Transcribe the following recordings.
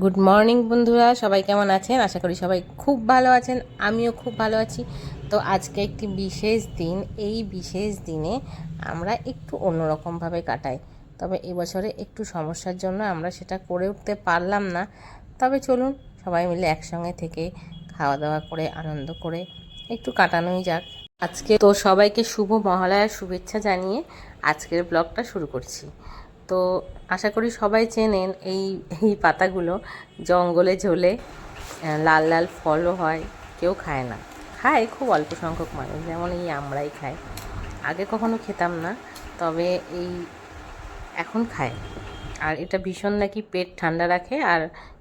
Good morning বন্ধুরা। সবাই কেমন আছেন? আশা করি সবাই খুব ভালো আছেন। আমিও খুব ভালো আছি। তো আজকে একটি বিশেষ দিন। এই বিশেষ দিনে আমরা একটু অন্যরকমভাবে কাটাই। তবে এবছরে একটু সমস্যার জন্য আমরা সেটা করে উঠতে পারলাম না। তবে চলুন, সবাই মিলে একসঙ্গে থেকে খাওয়া দাওয়া করে, আনন্দ করে একটু কাটানোই যাক। আজকে তো সবাইকে শুভ মহালয়ার শুভেচ্ছা জানিয়ে আজকের ব্লগটা শুরু করছি। তো আশা করি সবাই চেনেন এই এই পাতাগুলো। জঙ্গলে ঝোলে লাল লাল ফলও হয়, কেউ খায় না। খায় খুব অল্প সংখ্যক মানুষ, যেমন এই আমরাই খাই। আগে কখনো খেতাম না, তবে এই এখন খায়। আর এটা ভীষণ নাকি পেট ঠান্ডা রাখে, আর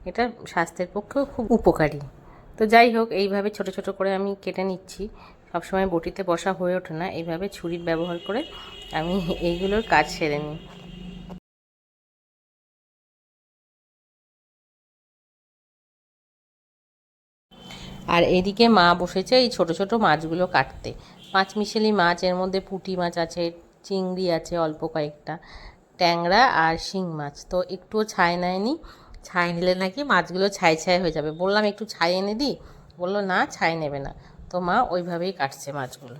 এটা স্বাস্থ্যের পক্ষেও খুব উপকারী। তো যাই হোক, এইভাবে ছোট ছোট করে আমি কেটে নিচ্ছি। সবসময় বটিতে বসা হয়ে ওঠে না, এইভাবে ছুরির ব্যবহার করে আমি এইগুলোর কাজ সেরে নিই। আর এদিকে মা বসেছে এই ছোট ছোট মাছগুলো কাটতে। পাঁচ মিশেলি মাছ, এর মধ্যে পুঁটি মাছ আছে, চিংড়ি আছে অল্প কয়েকটা, ট্যাংরা আর শিং মাছ। তো একটুও ছাই নেয়নি। ছাই নিলে নাকি মাছগুলো ছাই ছাই হয়ে যাবে। বললাম, একটু ছাই এনে দিই? বলল, না, ছাই নেবে না। তো মা ওইভাবেই কাটছে মাছগুলো।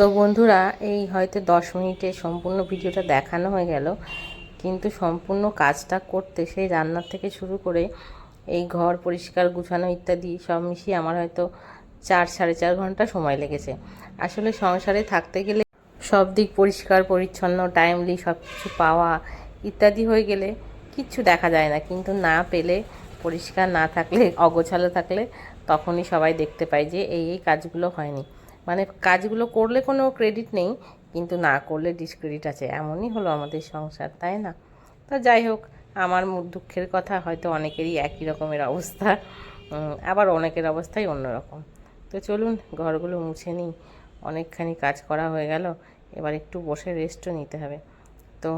তো বন্ধুরা, এই হয়তো দশ মিনিটে সম্পূর্ণ ভিডিওটা দেখানো হয়ে গেল, কিন্তু সম্পূর্ণ কাজটা করতে, সেই রান্নার থেকে শুরু করে এই ঘর পরিষ্কার গুছানো ইত্যাদি সব মিশিয়ে আমার হয়তো চার, সাড়ে চার ঘণ্টা সময় লেগেছে। আসলে সংসারে থাকতে গেলে সব দিক পরিষ্কার, পরিচ্ছন্ন টাইমলি সব কিছু পাওয়া ইত্যাদি হয়ে গেলে কিচ্ছু দেখা যায় না। কিন্তু না পেলে, পরিষ্কার না থাকলে, অগোছালো থাকলে তখনই সবাই দেখতে পায় যে এই এই কাজগুলো হয়নি। মানে কাজগুলো করলে কোনো ক্রেডিট নেই, কিন্তু না করলে ডিসক্রেডিট আছে। এমনই হলো আমাদের সংসার, তাই না? তো যাই হোক, আমার দুঃখের কথা, হয়তো অনেকেরই একই রকমের অবস্থা। আবার অনেকের অবস্থাই অন্যরকম। তো চলুন, ঘরগুলো মুছে নিই। অনেকখানি কাজ করা হয়ে গেল, এবার একটু বসে রেস্টও নিতে হবে। তো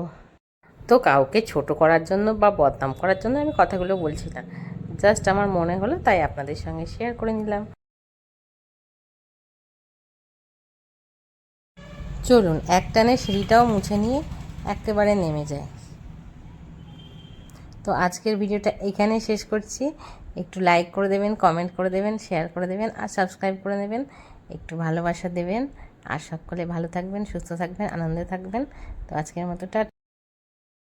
তো কাউকে ছোট করার জন্য বা বদনাম করার জন্য আমি কথাগুলো বলছি না। জাস্ট আমার মনে হলো, তাই আপনাদের সঙ্গে শেয়ার করে নিলাম। চলুন একটানে সিঁড়িটাও মুছে নিয়ে একেবারে নেমে যায় তো আজকের ভিডিওটা এখানেই শেষ করছি। একটু লাইক করে দেবেন কমেন্ট করে দেবেন শেয়ার করে দেবেন আর সাবস্ক্রাইব করে নেবেন। একটু ভালোবাসা দেবেন। আর সকলে ভালো থাকবেন, সুস্থ থাকবেন, আনন্দে থাকবেন। তো আজকের মতো